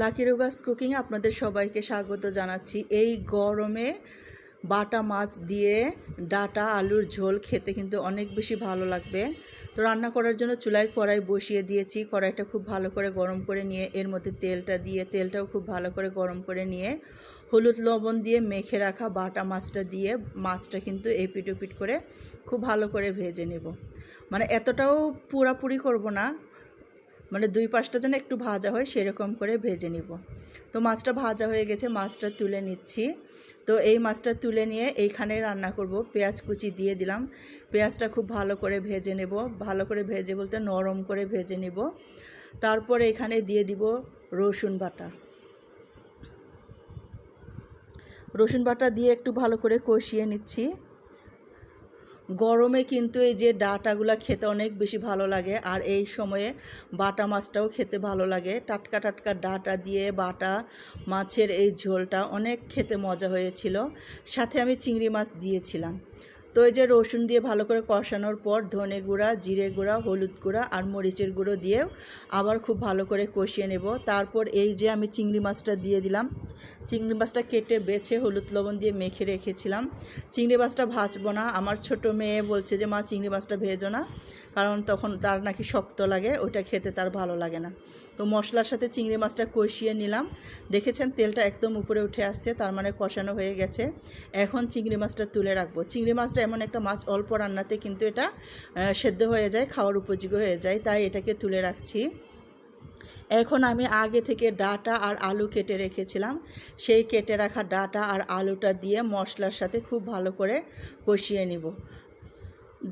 Lucky রোগাস cooking আপনাদের সবাইকে স্বাগত জানাচ্ছি। এই গরমে বাটা মাছ দিয়ে ডাটা, আলুর ঝোল খেতে কিন্তু অনেক বেশি ভালো লাগবে। তো রান্না করার জন্য চুলায় কড়াই বসিয়ে দিয়েছি। কড়াইটা খুব ভালো করে গরম করে নিয়ে, এর মধ্যে তেলটা দিয়ে, তেলটাও খুব ভালো করে গরম করে নিয়ে, হলুদ লবণ দিয়ে মেখে রাখা বাটা মাছটা দিয়ে মাছটা কিন্তু এপিট ওপিট করে খুব ভালো করে ভেজে নেব। মানে এতটাও পুরাপুরি করব না মানে দুই পাশটা যেন একটু ভাজা হয়, সেরকম করে ভেজে নিব। তো মাছটা ভাজা হয়ে গেছে, মাছটা তুলে নিচ্ছি। তো এই মাছটা তুলে নিয়ে এইখানে রান্না করব। পেঁয়াজ কুচি দিয়ে দিলাম। পেঁয়াজটা খুব ভালো করে ভেজে নেব। ভালো করে ভেজে বলতে নরম করে ভেজে নেব। তারপর এখানে দিয়ে দিব রসুন বাটা। রসুন বাটা দিয়ে একটু ভালো করে কষিয়ে নিচ্ছি। গরমে কিন্তু এই যে ডাটাগুলা খেতে অনেক বেশি ভালো লাগে, আর এই সময়ে বাটা মাছটাও খেতে ভালো লাগে। টাটকা টাটকা ডাটা দিয়ে বাটা মাছের এই ঝোলটা অনেক খেতে মজা হয়েছিল। সাথে আমি চিংড়ি মাছ দিয়েছিলাম। তো এই যে রসুন দিয়ে ভালো করে কষানোর পর ধনে গুঁড়া, জিরে গুঁড়া, হলুদ গুঁড়া আর মরিচের গুঁড়ো দিয়েও আবার খুব ভালো করে কষিয়ে নেব। তারপর এই যে আমি চিংড়ি মাছটা দিয়ে দিলাম। চিংড়ি মাছটা কেটে বেছে হলুদ লবণ দিয়ে মেখে রেখেছিলাম। চিংড়ি মাছটা ভাজবো না। আমার ছোট মেয়ে বলছে যে, মা, চিংড়ি মাছটা ভেজো না। কারণ তখন তার নাকি শক্ত লাগে ওটা খেতে তার ভালো লাগে না। তো মশলার সাথে চিংড়ি মাছটা কষিয়ে নিলাম। দেখেছেন তেলটা একদম উপরে উঠে আসছে, তার মানে কষানো হয়ে গেছে। এখন চিংড়ি মাছটা তুলে রাখব। চিংড়ি মাছটা এমন একটা মাছ, অল্প রান্নাতে কিন্তু এটা সেদ্ধ হয়ে যায়, খাওয়ার উপযোগী হয়ে যায়, তাই এটাকে তুলে রাখছি। এখন আমি আগে থেকে ডাটা আর আলু কেটে রেখেছিলাম। সেই কেটে রাখা ডাটা আর আলুটা দিয়ে মশলার সাথে খুব ভালো করে কষিয়ে নিব।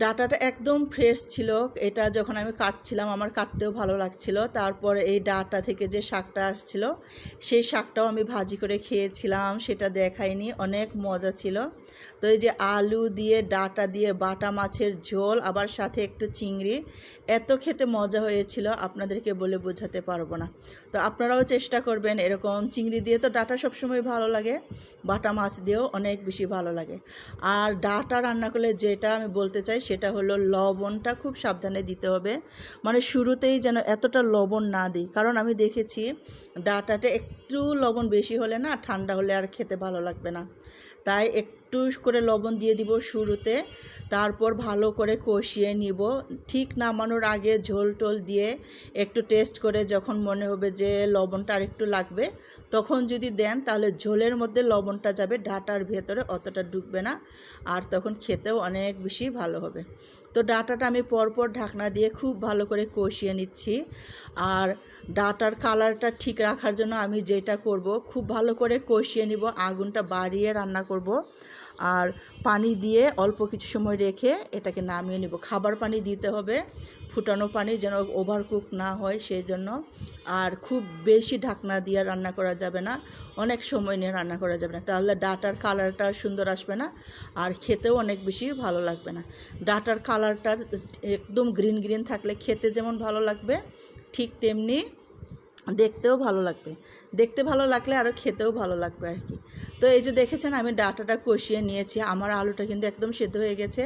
ডাটাটা একদম ফ্রেশ ছিল। এটা যখন আমি কাটছিলাম, আমার কাটতেও ভালো লাগছিল। তারপর এই ডাটা থেকে যে শাকটা আসছিল, সেই শাকটাও আমি ভাজি করে খেয়েছিলাম, সেটা দেখাইনি, অনেক মজা ছিল। তো এই যে আলু দিয়ে, ডাটা দিয়ে, বাটা মাছের ঝোল, আবার সাথে একটু চিংড়ি, এত খেতে মজা হয়েছিল, আপনাদেরকে বলে বোঝাতে পারব না। তো আপনারাও চেষ্টা করবেন এরকম চিংড়ি দিয়ে, তো ডাটা সবসময় ভালো লাগে, বাটা মাছ দিয়েও অনেক বেশি ভালো লাগে। আর ডাটা রান্না করলে যেটা আমি বলতে চাই সেটা হলো লবণটা খুব সাবধানে দিতে হবে। মানে শুরুতেই যেন এতটা লবণ না দিই। কারণ আমি দেখেছি ডাটাতে একটু লবণ বেশি হলে না ঠান্ডা হলে আর খেতে ভালো লাগবে না। তাই একটু করে লবণ দিয়ে দিব শুরুতে। তারপর ভালো করে কষিয়ে নিব। ঠিক নামানোর আগে ঝোল টোল দিয়ে একটু টেস্ট করে যখন মনে হবে যে লবণটা আর একটু লাগবে, তখন যদি দেন তাহলে ঝোলের মধ্যে লবণটা যাবে, ডাটার ভেতরে অতটা ঢুকবে না আর তখন খেতেও অনেক বেশি ভালো হবে। তো ডাটাটা আমি পরপর ঢাকনা দিয়ে খুব ভালো করে কষিয়ে নিচ্ছি আর ডাটার কালারটা ঠিক রাখার জন্য আমি যেটা করব, খুব ভালো করে কষিয়ে নিব, আগুনটা বাড়িয়ে রান্না করব। আর পানি দিয়ে অল্প কিছু সময় রেখে এটাকে নামিয়ে নেব। খাবার পানি দিতে হবে, ফুটানো পানি যেন ওভারকুক না হয় সেই জন্য আর খুব বেশি ঢাকনা দিয়ে রান্না করা যাবে না, অনেক সময় নিয়ে রান্না করা যাবে না। তাহলে ডাটার কালারটা সুন্দর আসবে না আর খেতেও অনেক বেশি ভালো লাগবে না। ডাটার কালারটা একদম গ্রিন গ্রিন থাকলে খেতে যেমন ভালো লাগবে, ঠিক তেমনি দেখতেও ভালো লাগবে। দেখতে ভালো লাগলে আরও খেতেও ভালো লাগবে আর কি। তো এই যে দেখেছেন আমি ডাটাটা কষিয়ে নিয়েছি। আমার আলুটা কিন্তু একদম সেদ্ধ হয়ে গেছে।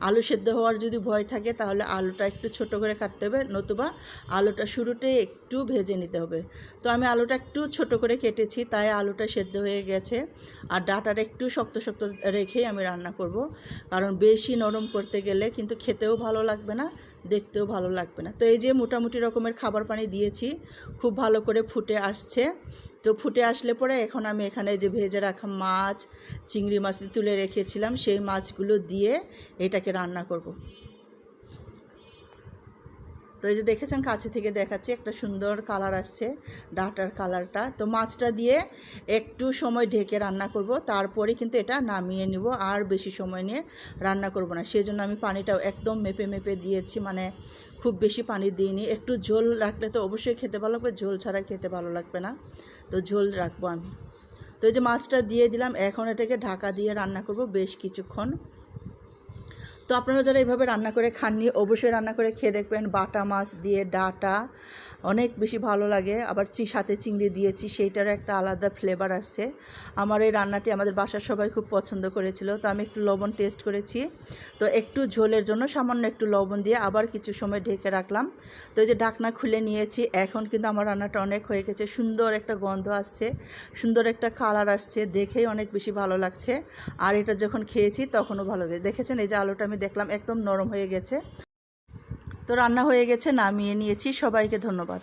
আলু সেদ্ধ হওয়ার যদি ভয় থাকে তাহলে আলুটা একটু ছোট করে কাটতে হবে, নতুবা আলুটা শুরুতে একটু ভেজে নিতে হবে। তো আমি আলুটা একটু ছোট করে কেটেছি, তাই আলুটা সেদ্ধ হয়ে গেছে। আর ডাটাটা একটু শক্ত শক্ত রেখেই আমি রান্না করব। কারণ বেশি নরম করতে গেলে কিন্তু খেতেও ভালো লাগবে না। দেখতেও ভালো লাগবে না তো এই যে মোটামুটি রকমের খাবার পানি দিয়েছি, খুব ভালো করে ফুটে আসছে তো ফুটে আসলে পরে এখন আমি এখানে যে ভেজে রাখা মাছ, চিংড়ি মাছ তুলে রেখেছিলাম, সেই মাছগুলো দিয়ে এটাকে রান্না করব। তো এই যে দেখেছেন কাছে থেকে দেখাচ্ছি, একটা সুন্দর কালার আসছে, ডাটার কালারটা। তো মাছটা দিয়ে একটু সময় ঢেকে রান্না করব, তারপরে কিন্তু এটা নামিয়ে নিব, আর বেশি সময় নিয়ে রান্না করব না। সেই জন্য আমি পানিটাও একদম মেপে মেপে দিয়েছি মানে খুব বেশি পানি দিইনি। একটু ঝোল রাখলে তো অবশ্যই খেতে ভালো লাগবে, ঝোল ছাড়া খেতে ভালো লাগবে না। তো ঝোল রাখব আমি। তো এই যে মাছটা দিয়ে দিলাম, এখন এটাকে ঢাকা দিয়ে রান্না করব বেশ কিছুক্ষণ। তো আপনারা যারা এইভাবে রান্না করে খাননি, অবশ্যই রান্না করে খেয়ে দেখবেন। বাটা মাছ দিয়ে ডাটা অনেক বেশি ভালো লাগে। আবার চি, সাথে চিংড়ি দিয়েছি, সেইটার একটা আলাদা ফ্লেভার আসছে। আমার এই রান্নাটি আমাদের বাসার সবাই খুব পছন্দ করেছিল, তো আমি একটু লবণ টেস্ট করেছি। তো একটু ঝোলের জন্য সামান্য একটু লবণ দিয়ে আবার কিছু সময় ঢেকে রাখলাম। তো এই যে ঢাকনা খুলে নিয়েছি, এখন কিন্তু আমার রান্নাটা অনেক হয়ে গেছে। সুন্দর একটা গন্ধ আসছে, সুন্দর একটা কালার আসছে, দেখেই অনেক বেশি ভালো লাগছে। আর এটা যখন খেয়েছি তখনও ভালো লাগে। দেখেছেন এই যে আলুটা আমি দেখলাম একদম নরম হয়ে গেছে। তো রান্না হয়ে গেছে নামিয়ে নিয়েছি। সবাইকে ধন্যবাদ।